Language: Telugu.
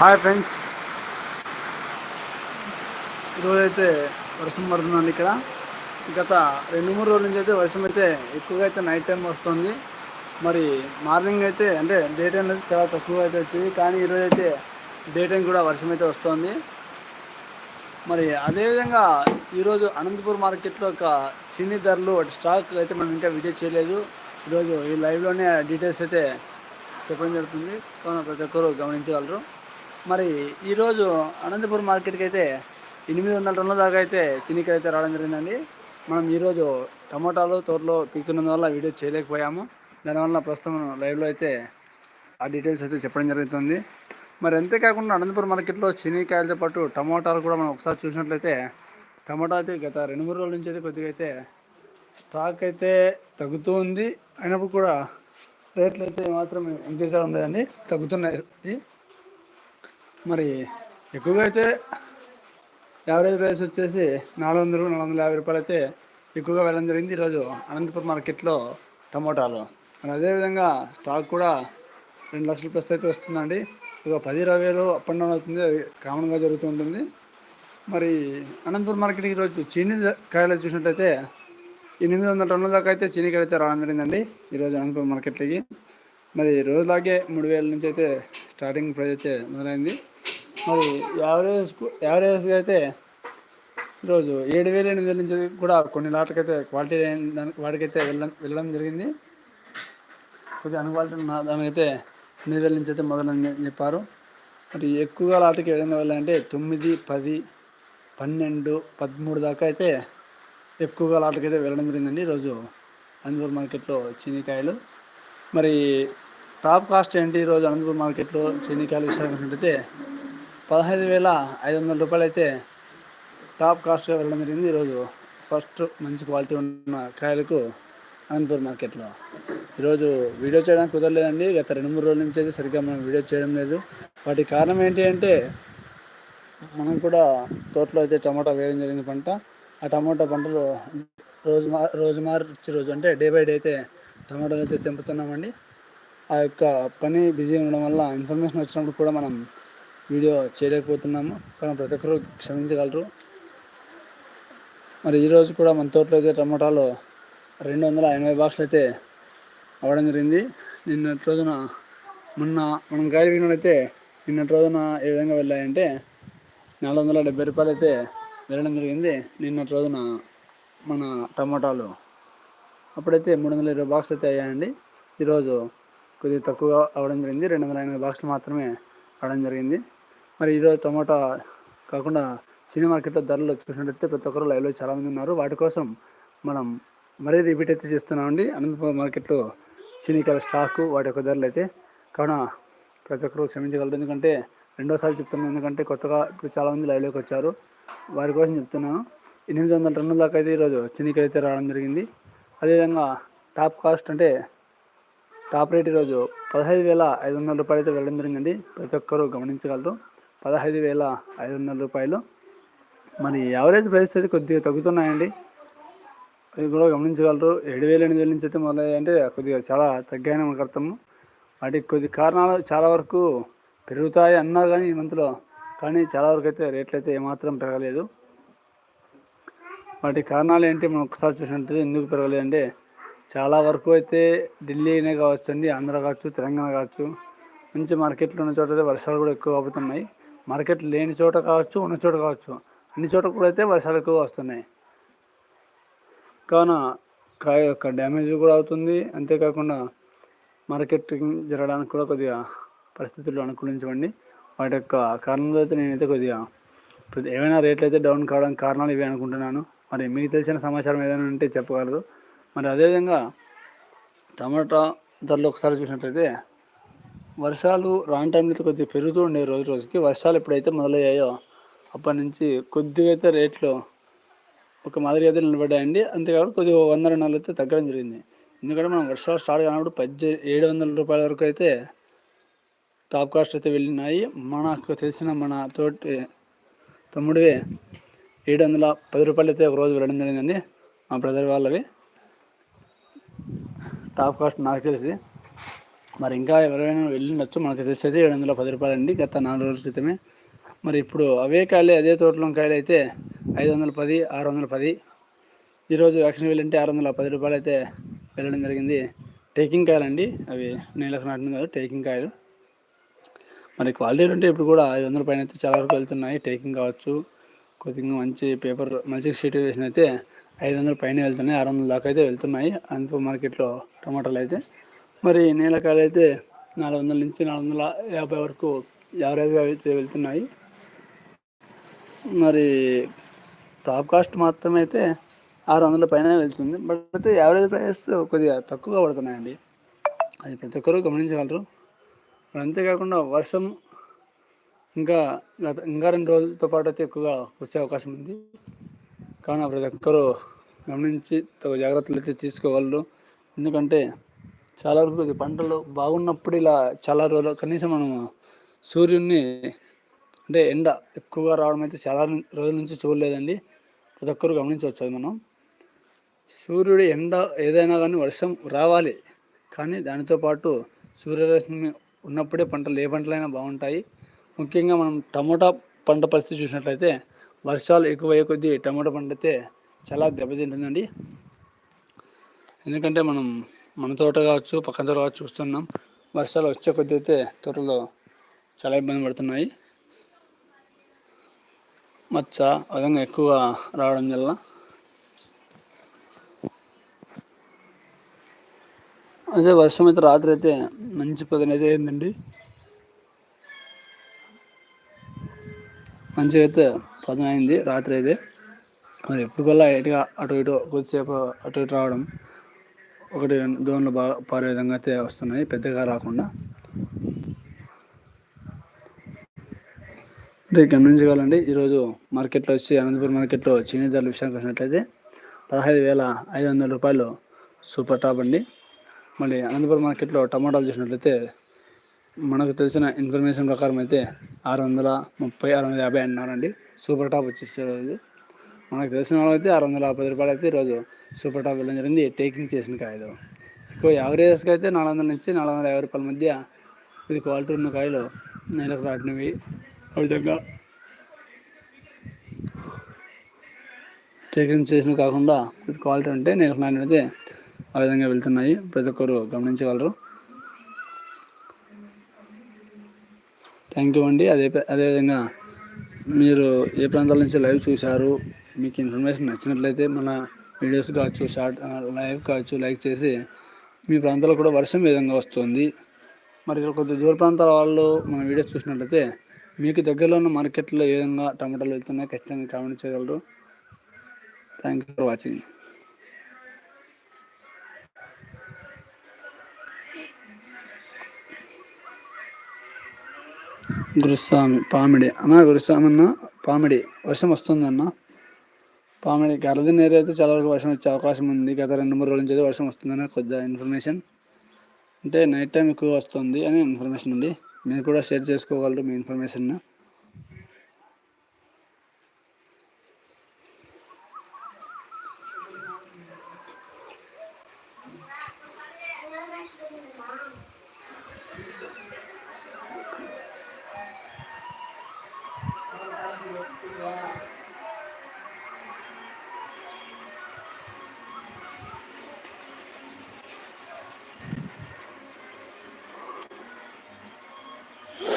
Hi friends. ఈరోజైతే వర్షం పడుతుందండి ఇక్కడ. గత రెండు మూడు రోజుల నుంచి అయితే వర్షం అయితే ఎక్కువగా అయితే నైట్ టైం వస్తుంది. మరి మార్నింగ్ అయితే అంటే డే టైం అయితే చాలా తక్కువగా అయితే వచ్చింది. కానీ ఈరోజు అయితే డే టైం కూడా వర్షం అయితే వస్తుంది. మరి అదేవిధంగా ఈరోజు అనంతపూర్ మార్కెట్లో ఒక చిన్ని ధరలు స్టాక్ అయితే మనం ఇంకా వీడియో చేయలేదు. ఈరోజు ఈ లైవ్లోనే డీటెయిల్స్ అయితే చెప్పడం జరుగుతుంది. కావున ప్రతి ఒక్కరు గమనించగలరు. మరి ఈరోజు అనంతపురం మార్కెట్కి అయితే ఎనిమిది వందల టన్నుల దాకా అయితే చినికాయ అయితే రావడం జరిగిందండి. మనం ఈరోజు టమోటాలు తోటలో పీకుతున్నందువల్ల వీడియో చేయలేకపోయాము. దానివల్ల ప్రస్తుతం లైవ్లో అయితే ఆ డీటెయిల్స్ అయితే చెప్పడం జరుగుతుంది. మరి అంతేకాకుండా అనంతపురం మార్కెట్లో చినికాయలతో పాటు టమోటాలు కూడా మనం ఒకసారి చూసినట్లయితే టమోటా అయితే గత రెండు మూడు రోజుల నుంచి అయితే కొద్దిగా అయితే స్టాక్ అయితే తగ్గుతూ ఉంది. అయినప్పుడు కూడా రేట్లు అయితే మాత్రం ఇంక్రీజ్ అవ్వడం లేదండి తగ్గుతున్నాయి. మరి ఎక్కువగా అయితే యావరేజ్ ప్రైస్ వచ్చేసి నాలుగు వందలు నాలుగు వందల యాభై రూపాయలు అయితే ఎక్కువగా వెళ్ళడం జరిగింది. ఈరోజు అనంతపురం మార్కెట్లో టమోటాలు. మరి అదేవిధంగా స్టాక్ కూడా రెండు లక్షల ప్లస్ అయితే వస్తుందండి. ఒక పది ఇరవై వేలు అప్ అండ్ డౌన్ అవుతుంది. అది కామన్గా జరుగుతూ ఉంటుంది. మరి అనంతపురం మార్కెట్ ఈరోజు చీని కాయలు చూసినట్లయితే ఎనిమిది వందల టన్నుల దాకా అయితే చీనికాయలు అయితే రావడం జరిగిందండి ఈరోజు అనంతపురం మార్కెట్లోకి. మరి రోజులాగే మూడు వేల నుంచి అయితే స్టార్టింగ్ ప్రైస్ అయితే మొదలైంది. మరి యావరేజ్ యావరేజ్గా అయితే ఈరోజు ఏడు వేల ఎనిమిది వేల నుంచి కూడా కొన్ని లాట్లకి క్వాలిటీ దానికి వాటికైతే వెళ్ళడం వెళ్ళడం జరిగింది. కొద్దిగా అన్క్వాలిటీ ఉన్న దానికైతే ఎనిమిది వేల నుంచి అయితే మొదలని చెప్పారు. మరి ఎక్కువగా లాట్కి ఏ విధంగా వెళ్ళాలంటే తొమ్మిది పది పన్నెండు పదమూడు దాకా అయితే ఎక్కువగా లాటకైతే వెళ్ళడం జరిగిందండి. ఈరోజు అనంతపురం మార్కెట్లో చీనికాయలు. మరి టాప్ కాస్ట్ ఏంటి ఈరోజు అనంతపురం మార్కెట్లో చీనికాయలు అయితే పదహైదు వేల ఐదు వందల రూపాయలు అయితే టాప్ కాస్ట్గా వెళ్ళడం జరిగింది. ఈరోజు ఫస్ట్ మంచి క్వాలిటీ ఉన్న కాయలకు అనంతపురం మార్కెట్లో. ఈరోజు వీడియో చేయడానికి కుదరలేదండి. గత రెండు మూడు రోజుల నుంచి అయితే సరిగ్గా మనం వీడియో చేయడం లేదు. వాటి కారణం ఏంటి అంటే మనం కూడా తోటలో అయితే టమాటా వేయడం జరిగింది పంట. ఆ టమాటా పంటలు రోజు మా రోజు మార్చి రోజు అంటే డే బై డే అయితే టమాటాలు అయితే తెంపుతున్నామండి. ఆ యొక్క పని బిజీ ఉండడం వల్ల ఇన్ఫర్మేషన్ వచ్చినప్పుడు కూడా మనం వీడియో చేయలేకపోతున్నాము. కానీ ప్రతి ఒక్కరు క్షమించగలరు. మరి ఈరోజు కూడా మన తోటలో అయితే టమాటాలు రెండు వందల ఎనభై బాక్సులు అయితే అవ్వడం జరిగింది. నిన్నటి రోజున మొన్న మనం కాయలు వినైతే నిన్నటి రోజున ఏ విధంగా వెళ్ళాయంటే నాలుగు వందల డెబ్బై రూపాయలు అయితే వెళ్ళడం జరిగింది. నిన్నటి రోజున మన టమాటాలు అప్పుడైతే మూడు వందల ఇరవై బాక్స్ అయితే అయ్యాయండి. ఈరోజు కొద్దిగా తక్కువ అవ్వడం జరిగింది. రెండు వందల ఎనభై బాక్సులు మాత్రమే అవడం జరిగింది. మరి ఈరోజు టమాటా కాకుండా చిన్న మార్కెట్లో ధరలు చూసినట్టయితే ప్రతి ఒక్కరు లైవ్లో చాలామంది ఉన్నారు. వాటి కోసం మనం మరీ రిపీట్ అయితే చేస్తున్నామండి. అనంతపురం మార్కెట్లో చీనికాయల స్టాకు వాటి యొక్క ధరలు అయితే కావున ప్రతి ఒక్కరు క్షమించగలరు. ఎందుకంటే రెండోసారి చెప్తున్నాను ఎందుకంటే కొత్తగా ఇప్పుడు చాలామంది లైవ్లోకి వచ్చారు. వారి కోసం చెప్తున్నాను. ఎనిమిది వందల టన్నుల దాకా అయితే ఈరోజు చినికాయ అయితే రావడం జరిగింది. అదేవిధంగా టాప్ కాస్ట్ అంటే టాప్ రేట్ ఈరోజు పదహైదు వేల ఐదు వందల రూపాయలు అయితే వెళ్ళడం జరిగిందండి. ప్రతి ఒక్కరూ గమనించగలరు. పదహైదు వేల ఐదు వందల రూపాయలు. మరి యావరేజ్ ప్రైస్ అయితే కొద్దిగా తగ్గుతున్నాయండి. అది కూడా గమనించగలరు. ఏడు వేల ఎనిమిది వేల నుంచి అయితే మొదలయ్యాయంటే కొద్దిగా చాలా తగ్గాయని మనకు అర్థము వాటికి కొద్ది కారణాలు చాలా వరకు పెరుగుతాయి అన్నారు కానీ ఈ మంత్లో కానీ చాలా వరకు అయితే రేట్లు అయితే ఏమాత్రం పెరగలేదు. వాటి కారణాలు ఏంటి మనం ఒకసారి చూసినట్టు ఎందుకు పెరగలేదు అంటే చాలా వరకు అయితే ఢిల్లీనే కావచ్చు అండి ఆంధ్ర కావచ్చు తెలంగాణ కావచ్చు మంచి మార్కెట్లు ఉన్న చోట అయితే వర్షాలు కూడా ఎక్కువ అవుతున్నాయి మార్కెట్ లేని చోట కావచ్చు ఉన్న చోట కావచ్చు. అన్ని చోట కూడా అయితే వర్షాలు ఎక్కువ వస్తున్నాయి. కావున కాయ యొక్క డ్యామేజ్ కూడా అవుతుంది. అంతేకాకుండా మార్కెటింగ్ జరగడానికి కూడా కొద్దిగా పరిస్థితులు అనుకూలించవండి వాటి యొక్క కారణంలో అయితే నేనైతే కొద్దిగా ఏమైనా రేట్లు అయితే డౌన్ కావడానికి కారణాలు ఇవే అనుకుంటున్నాను. మరి మీకు తెలిసిన సమాచారం ఏదైనా ఉంటే చెప్పగలరు. మరి అదేవిధంగా టమాటా ధరలు ఒకసారి చూసినట్లయితే వర్షాలు రాని టైంలో అయితే కొద్దిగా పెరుగుతూ ఉండే రోజు రోజుకి వర్షాలు ఎప్పుడైతే మొదలయ్యాయో అప్పటి నుంచి కొద్దిగా అయితే రేట్లు ఒక మాదిరి అయితే నిలబడ్డాయండి. అంతేకాకుండా కొద్దిగా వంద రెండు వందలు అయితే తగ్గడం జరిగింది. ఎందుకంటే మనం వర్షాలు స్టార్ట్ కానప్పుడు పద్దె ఏడు వందల రూపాయల వరకు అయితే టాప్ కాస్ట్ అయితే వెళ్ళినాయి. మనకు తెలిసిన మన తోటి తమ్ముడివి ఏడు వందల పది రూపాయలు అయితే ఒక రోజు వెళ్ళడం జరిగిందండి. మా బ్రదర్ వాళ్ళవి. టాప్ కాస్ట్ నాకు తెలిసి. మరి ఇంకా ఎవరైనా వెళ్ళిండొచ్చు మనకు తెలిసేది ఏడు వందల పది రూపాయలు అండి గత నాలుగు రోజుల క్రితమే. మరి ఇప్పుడు అవే కాయలే అదే తోటలో కాయలు అయితే ఐదు వందల పది ఆరు వందల పది. ఈరోజు వ్యాక్సిన్ వెళ్ళింటే ఆరు వందల పది రూపాయలు అయితే వెళ్ళడం జరిగింది. టేకింగ్ కాయలు అండి అవి నీళ్ళకు నాటిన కాదు టేకింగ్ కాయలు. మరి క్వాలిటీలు ఉంటే ఇప్పుడు కూడా ఐదు వందల పైన అయితే చాలా వరకు వెళ్తున్నాయి. టేకింగ్ కావచ్చు కొద్దిగా మంచి పేపర్ మంచి షీట్ వేసిన అయితే ఐదు వందల పైన వెళ్తున్నాయి ఆరు వందల దాకా అయితే వెళ్తున్నాయి. అనంతపురం మార్కెట్లో టమాటాలు అయితే మరి నీలకాయలు అయితే నాలుగు వందల నుంచి నాలుగు వందల యాభై వరకు యావరేజ్గా అయితే వెళ్తున్నాయి. మరి టాప్ కాస్ట్ మాత్రం అయితే ఆరు వందల పైన వెళ్తుంది. బట్ అయితే యావరేజ్ ప్రైస్ కొద్దిగా తక్కువగా పడుతున్నాయండి. అది ప్రతి ఒక్కరూ గమనించగలరు. మరి అంతేకాకుండా వర్షం ఇంకా గత ఇంకా రెండు రోజులతో పాటు అయితే ఎక్కువగా కురిసే అవకాశం ఉంది. కావున ప్రతి ఒక్కరూ గమనించి తగు జాగ్రత్తలు అయితే తీసుకోగలరు. ఎందుకంటే చాలా వరకు ఇది పంటలు బాగున్నప్పుడు ఇలా చాలా రోజులు కనీసం మనం సూర్యుడిని అంటే ఎండ ఎక్కువగా రావడం అయితే చాలా రోజుల నుంచి చూడలేదండి. ప్రతి ఒక్కరు గమనించవచ్చు అది మనం. సూర్యుడు ఎండ ఏదైనా కానీ వర్షం రావాలి కానీ దానితో పాటు సూర్యరశ్మి ఉన్నప్పుడే పంటలు ఏ పంటలైనా బాగుంటాయి. ముఖ్యంగా మనం టమోటా పంట పరిస్థితి చూసినట్లయితే వర్షాలు ఎక్కువయ్యే కొద్దీ టమోటా పంట అయితే చాలా దెబ్బతింటుందండి. ఎందుకంటే మనం మన తోట కావచ్చు పక్కన తోట కావచ్చు చూస్తున్నాం. వర్షాలు వచ్చే కొద్ది అయితే తోటలో చాలా ఇబ్బంది పడుతున్నాయి. మచ్చ విధంగా ఎక్కువ రావడం వల్ల అదే వర్షం అయితే రాత్రి అయితే మంచి పొద్దున అయితే అయిందండి. మంచిగా అయితే పొద్దున అయింది రాత్రి అయితే. మరి ఎప్పటికల్లా ఎటుగా అటు ఇటు కొద్దిసేపు అటు ఇటు రావడం ఒకటి దోన్లు బాగా పారే విధంగా అయితే వస్తున్నాయి పెద్దగా రాకుండా. అంటే గమనించగలండి ఈరోజు మార్కెట్లో వచ్చి అనంతపురం మార్కెట్లో చీనీ ధరల విషయానికి వచ్చినట్లయితే పదహైదు వేల ఐదు వందల రూపాయలు సూపర్ టాప్ అండి. మళ్ళీ అనంతపురం మార్కెట్లో టమాటాలు చూసినట్లయితే మనకు తెలిసిన ఇన్ఫర్మేషన్ ప్రకారం అయితే ఆరు వందల ముప్పై ఆరు వందల యాభై అన్నారండి సూపర్ టాప్ వచ్చేసే రోజు మనకు తెలిసిన వాళ్ళైతే ఆరు వందల పది రూపాయలు అయితే ఈరోజు సూపర్ టాప్ వెళ్ళడం జరిగింది. టేకింగ్ చేసిన కాయలు. ఎక్కువ యావరేజ్కి అయితే నాలుగు వందల నుంచి నాలుగు వందల యాభై రూపాయల మధ్య ఇది క్వాలిటీ ఉన్న కాయలు నెలకు రాటినవి. ఆ విధంగా టేకింగ్ చేసిన కాకుండా ఇది క్వాలిటీ ఉంటే నెలకు నాటినైతే ఆ విధంగా వెళ్తున్నాయి. ప్రతి ఒక్కరు గమనించగలరు. థ్యాంక్ యూ అండి. అదే అదేవిధంగా మీరు ఏ ప్రాంతాల నుంచి లైవ్ చూశారు? మీకు ఇన్ఫర్మేషన్ నచ్చినట్లయితే మన వీడియోస్ కావచ్చు షార్ట్ లైవ్ కావచ్చు లైక్ చేసి మీ ప్రాంతాల్లో కూడా వర్షం విధంగా వస్తుంది? మరి కొద్ది దూర ప్రాంతాల వాళ్ళు మన వీడియోస్ చూసినట్లయితే మీకు దగ్గరలో ఉన్న మార్కెట్లో ఏ విధంగా టమాటాలు వెళ్తున్నాయి ఖచ్చితంగా కామెంట్ చేయగలరు. Thank you for watching Guruswamy Pamidi. అన్న గురుస్వామి అన్న పామిడి. వర్షం వస్తుందన్న? పామిడి గరదిన ఏరియా అయితే చాలా వరకు వర్షం వచ్చే అవకాశం ఉంది. గత రెండు మూడు రోజుల నుంచి అయితే వర్షం వస్తుందని కొద్దిగా ఇన్ఫర్మేషన్ అంటే నైట్ టైం ఎక్కువ వస్తుంది అని ఇన్ఫర్మేషన్ ఉంది. మీరు కూడా షేర్ చేసుకోగలరు మీ ఇన్ఫర్మేషన్